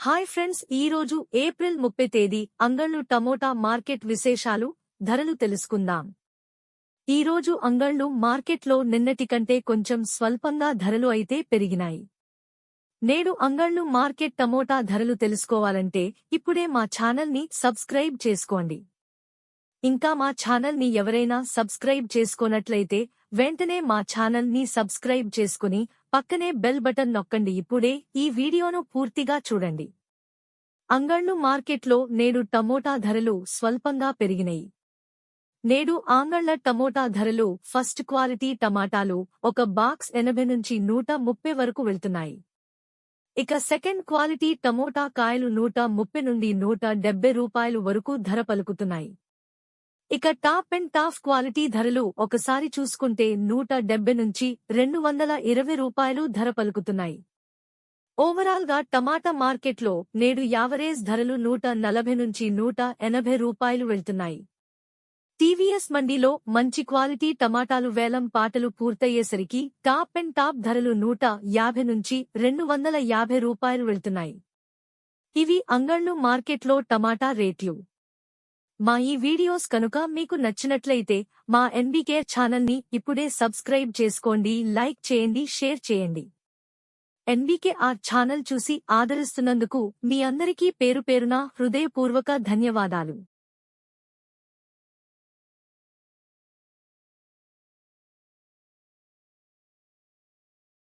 Hi friends ఈ రోజు April ముప్పై తేదీ అంగళ్ళు టమోటా మార్కెట్ విశేషాలు ధరలు తెలుసుకుందాం. ఈ రోజు అంగళ్ళు మార్కెట్లో నిన్నటి కంటే కొంచెం స్వల్పంగా ధరలు అయితే పెరిగినాయి. నేడు అంగళ్ళు మార్కెట్ టమోటా ధరలు తెలుసుకోవాలంటే ఇప్పుడే మా ఛానల్ని సబ్స్క్రైబ్ చేసుకోండి. ఇంకా మా ఛానల్ని ఎవరైనా సబ్స్క్రైబ్ చేసుకోనట్లయితే వెంటనే మా ఛానల్ని సబ్స్క్రైబ్ చేసుకుని పక్కనే బెల్ బటన్ నొక్కండి. ఇప్పుడే ఈ వీడియోను పూర్తిగా చూడండి. అంగళ్ళు మార్కెట్లో నేడు టమోటా ధరలు స్వల్పంగా పెరిగినాయి. నేడు ఆంగళ్ళ టమోటా ధరలు ఫస్ట్ క్వాలిటీ టమాటాలు ఒక బాక్స్ ఎనభై నుంచి నూట ముప్పై వరకు వెళ్తున్నాయి. ఇక సెకండ్ క్వాలిటీ టమోటా కాయలు నూట ముప్పై నుండి నూట డెబ్బై రూపాయలు వరకు ధర పలుకుతున్నాయి. ఇక టాప్ అండ్ టాఫ్ క్వాలిటీ ధరలు ఒకసారి చూసుకుంటే నూట డెబ్బై నుంచి రెండు వందల ఇరవై రూపాయలు ధర పలుకుతున్నాయి. ఓవరాల్గా టమాటా మార్కెట్లో నేడు యావరేజ్ ధరలు నూట నలభై నుంచి నూట ఎనభై రూపాయలు వెళ్తున్నాయి. టీవీఎస్ మండీలో మంచి క్వాలిటీ టమాటాలు వేలం పాటలు పూర్తయ్యేసరికి టాప్ అండ్ టాప్ ధరలు నూట యాభై నుంచి రెండు వందల యాభై రూపాయలు వెళ్తున్నాయి. ఇవి అంగళ్ళు మార్కెట్లో టమాటా రేట్లు. మా ఈ వీడియోస్ కనుక మీకు నచ్చినట్లయితే మా ఎన్బీకే ఛానల్ని ఇప్పుడే సబ్స్క్రైబ్ చేసుకోండి లైక్ చేయండి షేర్ చేయండి. ఎన్బీకే ఆ ఛానల్ చూసి ఆదరిస్తున్నందుకు మీ అందరికీ పేరు పేరున హృదయపూర్వక ధన్యవాదాలు.